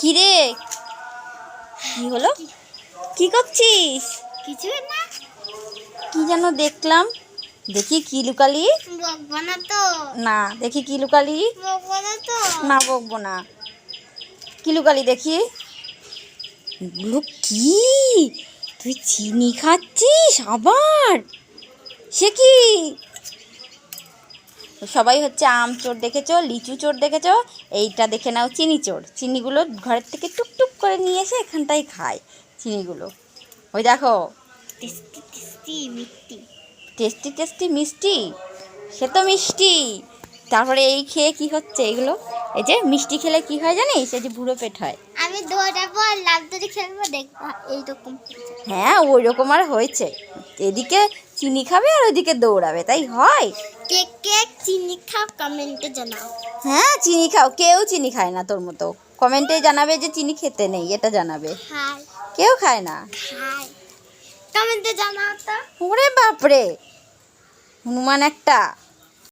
কি রে কি হলো? কি করছিস? কিছু না। কি যেন দেখলাম। দেখি কি লুকালি। বকবো না তো। না দেখি কি লুকালি। বকবো না তো। না বকবো না। কি লুকালি দেখি? এগুলো কি? তুই চিনি খাচ্ছিস? আবার? সে কি? সবাই হচ্ছে আম চোর দেখেছ লিচু চোর দেখেছ এইটা দেখে নাও চিনি চোর। চিনিগুলো ঘরের থেকে টুকটুক করে নিয়ে এসে এখানটাই খায় চিনিগুলো। ওই দেখো। টেস্টি টেস্টি মিষ্টি। টেস্টি টেস্টি মিষ্টি। সে তো মিষ্টি। তারপরে এই খেয়ে কি হচ্ছে এগুলো? এই যে মিষ্টি খেলে কি হয় জানিস? এই যে বুড়ো পেট হয়। আমি দৌড়াবো আর লাভ ধরে খেলব দেখব এইরকম হ্যাঁ ওই রকম আর হয়েছে। এদিকে চিনি খাবে আর ওইদিকে দৌড়াবে তাই হয়? কে কে চিনি খাও কমেন্টে জানাও। হ্যাঁ চিনি খাও। কেউ চিনি খায় না তোর মতো। কমেন্টে জানাবে যে চিনি খেতে নেই এটা জানাবে। হ্যাঁ কেউ খায় না? কমেন্টে জানাও তো। ওরে বাপরে! হনুমান একটা।